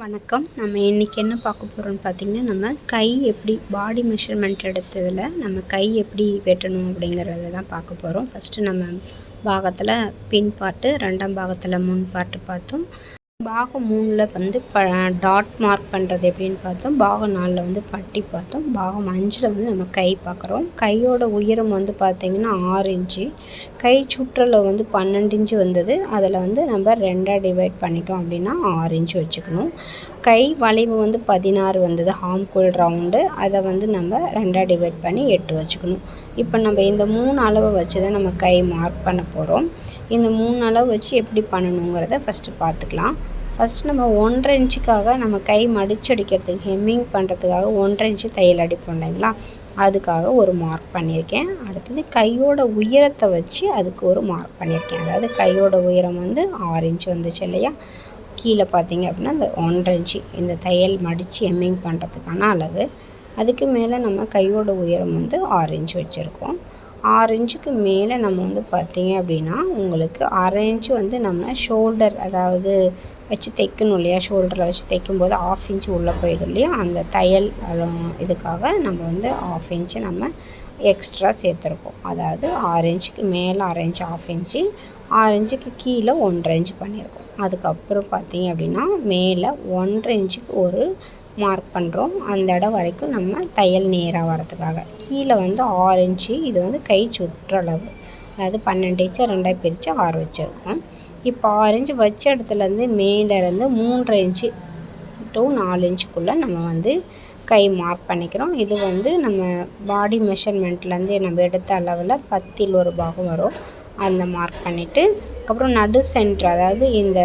வணக்கம். நம்ம இன்றைக்கி என்ன பார்க்க போகிறோம்னு பார்த்திங்கன்னா நம்ம கை எப்படி பாடி மெஷர்மெண்ட் எடுத்ததில் நம்ம கை எப்படி வெட்டணும் அப்படிங்கிறத தான் பார்க்க போகிறோம் ஃபஸ்ட்டு நம்ம பாகத்தில் பின் பாட்டு ரெண்டாம் பாகத்தில் முன் பாட்டு பார்த்தோம். பாகம் மூணில் வந்து ப டாட் மார்க் பண்ணுறது எப்படின்னு பார்த்தோம். பாகம் நாலில் வந்து பட்டி பார்த்தோம். பாகம் அஞ்சில் வந்து நம்ம கை பார்க்குறோம். கையோட உயரம் வந்து பார்த்திங்கன்னா ஆறு இன்ச்சு. கை சுற்றளவு வந்து பன்னெண்டு இன்ச்சு வந்தது. அதில் வந்து நம்ம ரெண்டாக டிவைட் பண்ணிட்டோம் அப்படின்னா ஆறு இன்ச்சு வச்சுக்கணும். கை வளைவு வந்து பதினாறு வந்தது. ஹாம்கோல் ரவுண்டு அதை வந்து நம்ம ரெண்டாக டிவைட் பண்ணி எட்டு வச்சுக்கணும். இப்போ நம்ம இந்த மூணு அளவை வச்சு தான் நம்ம கை மார்க் பண்ண போகிறோம் இந்த மூணு அளவு வச்சு எப்படி பண்ணணுங்கிறத ஃபஸ்ட்டு பார்த்துக்கலாம். ஃபஸ்ட் நம்ம ஒன்றரை இன்ச்சுக்காக நம்ம கை மடிச்சடிக்கிறதுக்கு ஹெம்மிங் பண்ணுறதுக்காக ஒன்றரை இன்ச்சு தையல் அடிப்போம் இல்லைங்களா? அதுக்காக ஒரு மார்க் பண்ணியிருக்கேன். அடுத்தது கையோட உயரத்தை வச்சு அதுக்கு ஒரு மார்க் பண்ணியிருக்கேன். அதாவது கையோட உயரம் வந்து ஆறு இன்ச்சு வந்துச்சு இல்லையா? கீழே பார்த்தீங்க அப்படின்னா இந்த ஒன்றரை இன்ச்சு இந்த தையல் மடித்து எம்மிங் பண்ணுறதுக்கான அளவு. அதுக்கு மேலே நம்ம கையோட உயரம் வந்து ஆறு இன்ச்சு வச்சுருக்கோம். ஆறு இன்ச்சுக்கு மேலே நம்ம வந்து பார்த்திங்க அப்படின்னா உங்களுக்கு அரை இன்ச்சு வந்து நம்ம ஷோல்டர் அதாவது வச்சு தைக்கணும் இல்லையா? ஷோல்டரில் வச்சு தைக்கும்போது ஆஃப் இன்ச்சு உள்ளே போயிடும் இல்லையா? அந்த தையல் இதுக்காக நம்ம வந்து ஆஃப் இன்ச்சு நம்ம எக்ஸ்ட்ரா சேர்த்துருக்கோம். அதாவது ஆறு இன்ச்சுக்கு மேலே அரை இன்ச்சு ஆஃப் இன்ச்சு ஆறு இன்ச்சுக்கு கீழே ஒன்றரை இன்ச்சு பண்ணியிருக்கோம். அதுக்கப்புறம் பார்த்தீங்க அப்படின்னா மேலே ஒன்றரை இன்ச்சுக்கு ஒரு மார்க் பண்ணுறோம் அந்த இடம் வரைக்கும் நம்ம தையல் நேராக வரதுக்காக கீழே வந்து ஆறு இன்ச்சு இது வந்து கை சுற்றளவு. அதாவது பன்னெண்டு இன்ச்சு ரெண்டாக பிரித்து ஆறு வச்சுருக்கோம். இப்போ ஆறு இன்ச்சு வச்ச இடத்துலேருந்து மேலேருந்து மூன்றரை இன்ச்சு டூ நாலு இன்ச்சுக்குள்ளே நம்ம வந்து கை மார்க் பண்ணிக்கிறோம். இது வந்து நம்ம பாடி மெஷர்மெண்ட்லேருந்து நம்ம எடுத்த அளவில் பத்தில் ஒரு பாகம் வரும். அந்த மார்க் பண்ணிவிட்டு அதுக்கப்புறம் நடு சென்டர் அதாவது இந்த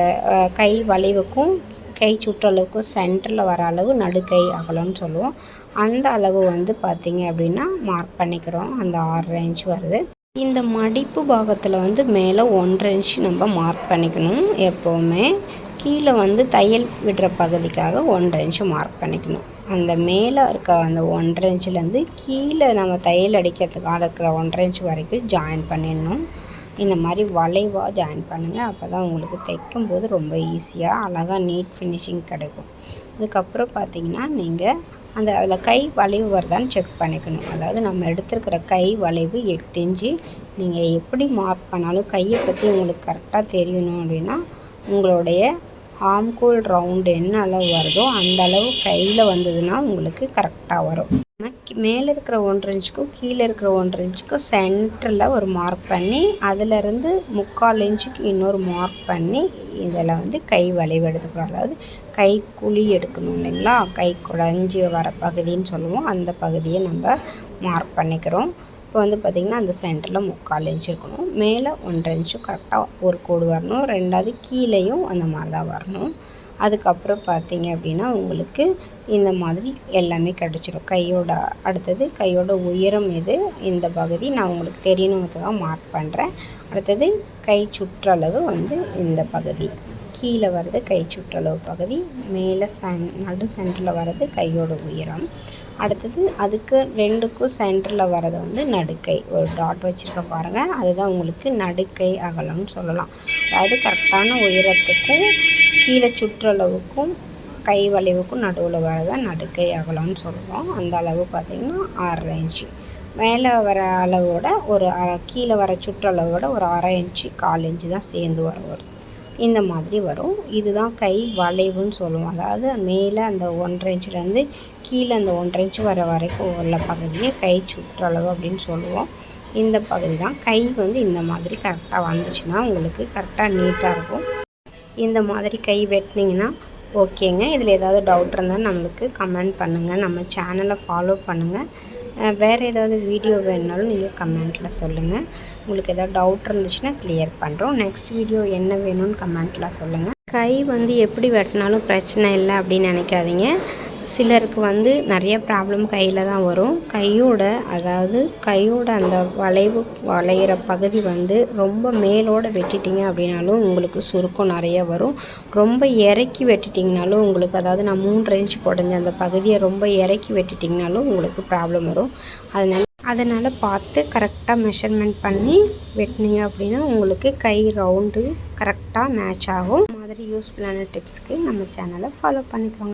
கை வளைவுக்கும் கை சுற்றளவுக்கு சென்டரில் வர அளவு நடுக்கை அகலம்னு சொல்லுவோம். அந்த அளவு வந்து பார்த்திங்க அப்படின்னா மார்க் பண்ணிக்கிறோம். அந்த ஆறு இன்ச் வருது. இந்த மடிப்பு பாகத்தில் வந்து மேலே ஒன்றரை இன்ச் நம்ம மார்க் பண்ணிக்கணும். எப்போவுமே கீழே வந்து தையல் விடுற பகுதிக்காக ஒன்றரை இன்ச்சு மார்க் பண்ணிக்கணும். அந்த மேலே இருக்க அந்த ஒன்றரை இன்ச்சிலேருந்து கீழே நம்ம தையல் அடிக்கிறதுக்காக இருக்கிற ஒன்றரை இன்ச் வரைக்கும் ஜாயின் பண்ணிடணும். இந்த மாதிரி வளைவாக ஜாயின் பண்ணுங்கள் அப்போ தான் உங்களுக்கு தைக்கும் போது ரொம்ப ஈஸியாக அழகாக நீட் ஃபினிஷிங் கிடைக்கும். அதுக்கப்புறம் பார்த்தீங்கன்னா நீங்கள் அந்த அதில் கை வளைவு வருதான்னு செக் பண்ணிக்கணும். அதாவது நம்ம எடுத்துருக்கிற கை வளைவு எட்டு இன்ச்சு. நீங்கள் எப்படி மார்க் பண்ணாலும் கையை பற்றி உங்களுக்கு கரெக்டாக தெரியணும் அப்படின்னா உங்களுடைய ஆம்கோல் ரவுண்டு என்ன அளவு வருதோ அந்த அளவு கையில் வந்ததுன்னா உங்களுக்கு கரெக்டாக வரும். மேலே இருக்கிற ஒன்றரை இன்ச்சுக்கும் கீழே இருக்கிற ஒன்றரை இன்ச்சுக்கும் சென்டரில் ஒரு மார்க் பண்ணி அதிலிருந்து முக்கால் இன்ச்சுக்கு இன்னொரு மார்க் பண்ணி இதில் வந்து கை வளைவு எடுத்துக்கிறோம் அதாவது கை குழி எடுக்கணும் இல்லைங்களா? கை குழஞ்சி வர பகுதின்னு சொல்லுவோம். அந்த பகுதியை நம்ம மார்க் பண்ணிக்கிறோம். இப்போ வந்து பார்த்திங்கன்னா அந்த சென்டரில் முக்கால் இன்ச் இருக்கணும். மேலே ஒன்றரை இன்ச்சும் கரெக்டாக ஒரு கோடு வரணும். ரெண்டாவது கீழேயும் அந்த மாதிரி தான் வரணும். அதுக்கப்புறம் பார்த்தீங்க அப்படின்னா உங்களுக்கு இந்த மாதிரி எல்லாமே கிடச்சிரும். கையோட அடுத்தது கையோட உயரம் எது இந்த பகுதி நான் உங்களுக்கு தெரியணுங்கிறதுக்காக மார்க் பண்ணுறேன் அடுத்தது கை சுற்றளவு வந்து இந்த பகுதி. கீழே வர்றது கை சுற்றளவு பகுதி மேலே சன் நடு சென்டரில் வர்றது கையோட உயரம். அடுத்தது அதுக்கு ரெண்டுக்கும் சென்டரில் வர்றது வந்து நடுக்கை. ஒரு டாட் வச்சுருக்க பாருங்கள் அதுதான் உங்களுக்கு நடுக்கை அகலம்னு சொல்லலாம். அதாவது கரெக்டான உயரத்துக்கும் கீழே சுற்றளவுக்கும் கை வளைவுக்கும் நடுவில் வரதான் நடுக்கை அகலம்னு சொல்லுவோம் அந்த அளவு பார்த்திங்கன்னா ஆறரை இன்ச்சு. மேலே வர அளவோட ஒரு கீழே வர சுற்றளவோட ஒரு அரை இன்ச்சு கால் இன்ச்சு தான் சேர்ந்து வர வரும். இந்த மாதிரி வரும். இதுதான் கை வளைவுன்னு சொல்லுவோம். அதாவது மேலே அந்த ஒன்றரை இன்ச்சிலேருந்து கீழே அந்த ஒன்றரை இன்ச்சு வர வரைக்கும் உள்ள பகுதியை கை சுற்றளவு அப்படின்னு சொல்லுவோம். இந்த பகுதி தான் கை வந்து இந்த மாதிரி கரெக்டாக வந்துச்சுன்னா உங்களுக்கு கரெக்டாக நீட்டாக இருக்கும். இந்த மாதிரி கை வெட்டினீங்கன்னா ஓகேங்க. இதில் ஏதாவது டவுட் இருந்தால் நம்மளுக்கு கமெண்ட் பண்ணுங்கள் நம்ம சேனலை ஃபாலோ பண்ணுங்கள் வேறு ஏதாவது வீடியோ வேணுனாலும் நீங்கள் கமெண்ட்டில் சொல்லுங்கள் உங்களுக்கு ஏதாவது டவுட் இருந்துச்சுன்னா கிளியர் பண்ணுறோம் நெக்ஸ்ட் வீடியோ என்ன வேணும்னு கமெண்ட்டில் சொல்லுங்கள் கை வந்து எப்படி வெட்டினாலும் பிரச்சனை இல்லை அப்படின்னு நினைக்காதீங்க. சிலருக்கு வந்து நிறைய ப்ராப்ளம் கையில் தான் வரும். கையோட அதாவது கையோட அந்த வளைவு வளையிற பகுதி வந்து ரொம்ப மேலோடு வெட்டிட்டிங்க அப்படின்னாலும் உங்களுக்கு சுருக்கம் நிறைய வரும். ரொம்ப இறக்கி வெட்டிட்டிங்கனாலும் உங்களுக்கு அதாவது நான் மூன்று இன்ச்சு குடஞ்ச அந்த பகுதியை ரொம்ப இறக்கி வெட்டிட்டிங்கனாலும் உங்களுக்கு ப்ராப்ளம் வரும். அதனால் அதனால் பார்த்து கரெக்டாக மெஷர்மெண்ட் பண்ணி வெட்டினீங்க அப்படின்னா உங்களுக்கு கை ரவுண்டு கரெக்டாக மேட்ச் ஆகும். மாதிரி யூஸ்ஃபுல்லான டிப்ஸ்க்கு நம்ம சேனலை ஃபாலோ பண்ணிக்கோங்க.